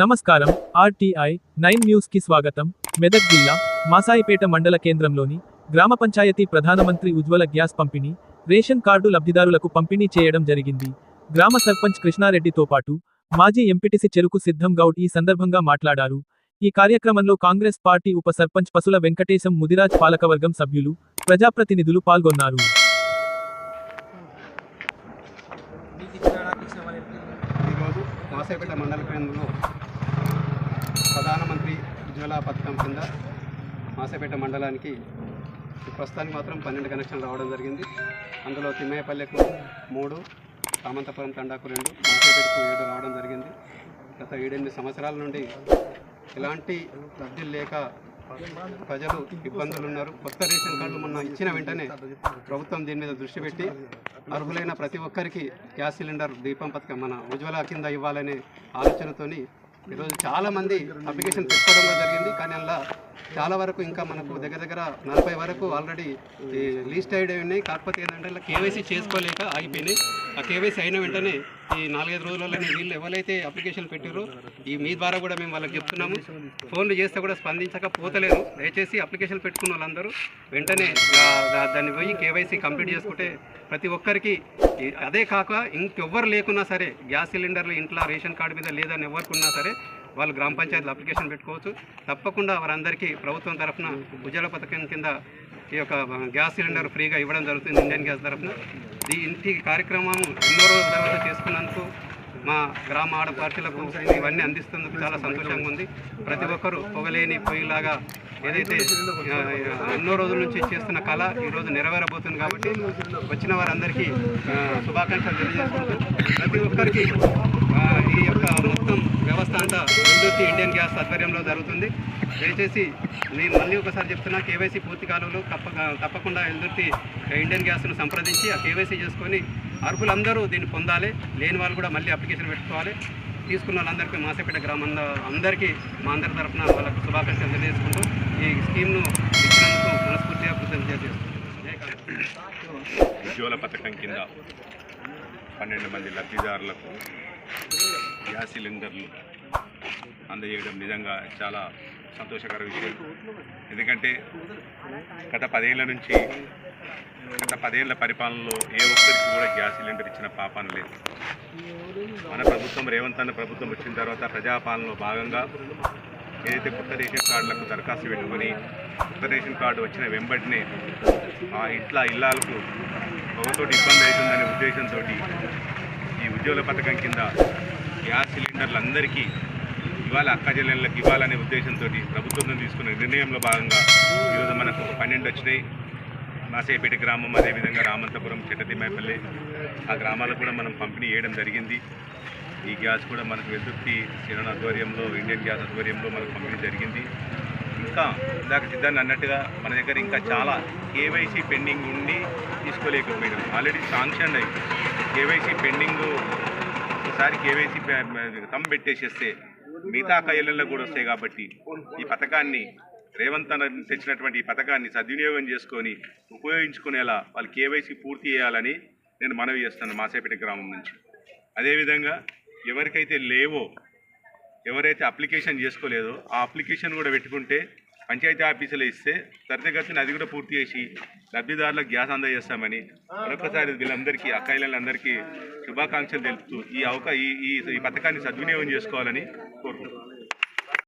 నమస్కారం. RTI nine న్యూస్కి స్వాగతం. మెదక్ జిల్లా మాసాయిపేట మండల కేంద్రంలోని గ్రామ పంచాయతీ ప్రధానమంత్రి ఉజ్వల గ్యాస్ పంపిణీ రేషన్ కార్డు లబ్ధిదారులకు పంపిణీ చేయడం జరిగింది. గ్రామ సర్పంచ్ కృష్ణారెడ్డితో పాటు మాజీ ఎంపీటీసీ చెరుకు సిద్ధం గౌడ్ ఈ సందర్భంగా మాట్లాడారు. ఈ కార్యక్రమంలో కాంగ్రెస్ పార్టీ ఉప సర్పంచ్ పసుల వెంకటేశం ముదిరాజ్ పాలకవర్గం సభ్యులు ప్రజాప్రతినిధులు పాల్గొన్నారు. ఈరోజు మాసేపేట మండల కేంద్రంలో ఉజ్వల పథకం కింద మాసేపేట మండలానికి ప్రస్తుతానికి మాత్రం పన్నెండు కనెక్షన్లు రావడం జరిగింది. అందులో తిమ్మయ్యపల్లెకు మూడు సామంతపురం తండాకు రెండు మాసేపేటకు ఏడు రావడం జరిగింది. గత ఏడెనిమిది సంవత్సరాల నుండి ఎలాంటి లబ్ధులు లేక ప్రజలు ఇబ్బందులు ఉన్నారు కొత్త రేషన్ కార్డులు మొన్న ఇచ్చిన వెంటనే ప్రభుత్వం దీని మీద దృష్టి పెట్టి అర్హులైన ప్రతి ఒక్కరికి గ్యాస్ సిలిండర్ దీపం పథకం మన ఉజ్వల కింద ఇవ్వాలనే ఆలోచనతోని ఈరోజు చాలా మంది అప్లికేషన్ పెట్టుకోవడం జరిగింది. కానీ అందులో చాలా వరకు ఇంకా మనకు దగ్గర దగ్గర నలభై వరకు ఆల్రెడీ లీస్ట్ అయ్యి ఉన్నాయి. కాకపోతే ఏంటంటే ఇలా కేవైసీ చేసుకోలేక ఆగిపోయినాయి. ఆ కేవైసీ అయిన వెంటనే ఈ నాలుగైదు రోజులలోనే వీళ్ళు ఎవరైతే అప్లికేషన్ పెట్టారో ఈ మీ ద్వారా కూడా మేము వాళ్ళకి చెప్తున్నాము. ఫోన్లు చేస్తే కూడా స్పందించకపోతలేరు దయచేసి అప్లికేషన్ పెట్టుకున్న వాళ్ళందరూ వెంటనే దాన్ని పోయి కేవైసీ కంప్లీట్ చేసుకుంటే ప్రతి ఒక్కరికి అదే కాక ఇంకెవ్వరు లేకున్నా సరే గ్యాస్ సిలిండర్లు ఇంట్లో రేషన్ కార్డు మీద లేదని ఎవరికి ఉన్నా సరే వాళ్ళు గ్రామ పంచాయతీలు అప్లికేషన్ పెట్టుకోవచ్చు. తప్పకుండా వారందరికీ ప్రభుత్వం తరఫున ఉజ్వల పథకం కింద ఈ యొక్క గ్యాస్ సిలిండర్ ఫ్రీగా ఇవ్వడం జరుగుతుంది ఇండియన్ గ్యాస్ తరఫున. ఈ ఇంటి కార్యక్రమం ఎన్నో రోజుల తర్వాత చేసుకున్నందుకు మా గ్రామ ఆడపడుచులకు ఇవన్నీ అందిస్తున్నందుకు చాలా సంతోషంగా ఉంది. ప్రతి ఒక్కరూ పొగలేని పొయ్యిలాగా ఏదైతే ఎన్నో రోజుల నుంచి చేస్తున్న కళ ఈరోజు నెరవేరబోతుంది కాబట్టి వచ్చిన వారందరికీ శుభాకాంక్షలు తెలియజేసుకుంటూ ప్రతి ఒక్కరికి ఆ, ఈ యొక్క మొత్తం వ్యవస్థ అంతా వెల్లుర్తి ఇండియన్ గ్యాస్ ఆధ్వర్యంలో జరుగుతుంది. దయచేసి నేను మళ్ళీ ఒకసారి చెప్తున్నా కేవైసీ పూర్తి కాలంలో తప్ప తప్పకుండా ఎదుర్తి ఇండియన్ గ్యాస్ను సంప్రదించి ఆ కేవైసీ చేసుకొని అర్హులందరూ దీన్ని పొందాలి. లేని వాళ్ళు కూడా మళ్ళీ అప్లికేషన్ పెట్టుకోవాలి. తీసుకున్న వాళ్ళందరికీ మాసేపేట గ్రామం అందరికీ మా అందరి తరఫున వాళ్ళకు శుభాకాంక్షలు తెలియజేసుకుంటూ ఈ స్కీమ్ను ఇచ్చినందుకు మనస్ఫూర్తిగా కృతజ్ఞత ఉజ్వల పథకం కింద పన్నెండు మంది లబ్ధిదారులకు గ్యాస్ సిలిండర్లు అందజేయడం నిజంగా చాలా సంతోషకర విషయం. ఎందుకంటే గత పదేళ్ళ నుంచి గత పదేళ్ళ పరిపాలనలో ఏ ఒక్కరికి కూడా గ్యాస్ సిలిండర్ ఇచ్చిన పాపాన లేదు. మన ప్రభుత్వం రేవంత్ అన్న ప్రభుత్వం వచ్చిన తర్వాత ప్రజాపాలనలో భాగంగా ఏదైతే కొత్త రేషన్ కార్డులకు దరఖాస్తు పెట్టుకొని కొత్త రేషన్ కార్డు వచ్చిన వెంబడినే ఆ ఇంట్లో ఇల్లాలకు ఒకతోటి ఇబ్బంది అవుతుందనే ఉద్దేశంతో ఈ ఉద్యోగుల పథకం కింద గ్యాస్ సిలిండర్లు అందరికీ ఇవాళ అక్క చెల్లెళ్ళకి ఇవ్వాలనే ఉద్దేశంతో ప్రభుత్వం తీసుకున్న నిర్ణయంలో భాగంగా ఈరోజు మనకు పన్నెండు వచ్చినాయి. మాసేపేట గ్రామం అదేవిధంగా రామంతపురం చెట్టతిమ్మాయిపల్లి ఆ గ్రామాలకు కూడా మనం పంపిణీ చేయడం జరిగింది. ఈ గ్యాస్ కూడా మనకు వెల్దుర్తి కిరణ్ ఆధ్వర్యంలో ఇండియన్ గ్యాస్ ఆధ్వర్యంలో మనకు పంపిణీ జరిగింది. ఇంకా ఇందాక సిద్ధాన్ని అన్నట్టుగా మన దగ్గర ఇంకా చాలా కేవైసీ పెండింగ్ ఉండి తీసుకోలేకపోయినాం. ఆల్రెడీ శాంక్షన్ అయ్యి కేవైసీ పెండింగ్ ఒకసారి కేవైసీ తమ్ పెట్టేసేస్తే మిగతా కయ్యలలో కూడా వస్తాయి కాబట్టి ఈ పథకాన్ని రేవంత్ అన్న తెచ్చినటువంటి ఈ పథకాన్ని సద్వినియోగం చేసుకొని ఉపయోగించుకునేలా వాళ్ళు కేవైసీ పూర్తి చేయాలని నేను మనవి చేస్తాను మాసేపేట గ్రామం నుంచి. అదేవిధంగా ఎవరికైతే లేవో ఎవరైతే అప్లికేషన్ చేసుకోలేదో ఆ అప్లికేషన్ కూడా పెట్టుకుంటే పంచాయతీ ఆఫీసులో ఇస్తే త్వరితగతిన అది కూడా పూర్తి చేసి లబ్ధిదారులకు గ్యాస్ అందజేస్తామని మరొకసారి వీళ్ళందరికీ అక్కాయిలందరికీ శుభాకాంక్షలు తెలుపుతూ ఈ అవకా ఈ ఈ ఈ పథకాన్ని సద్వినియోగం చేసుకోవాలని కోరుకుంటున్నాను.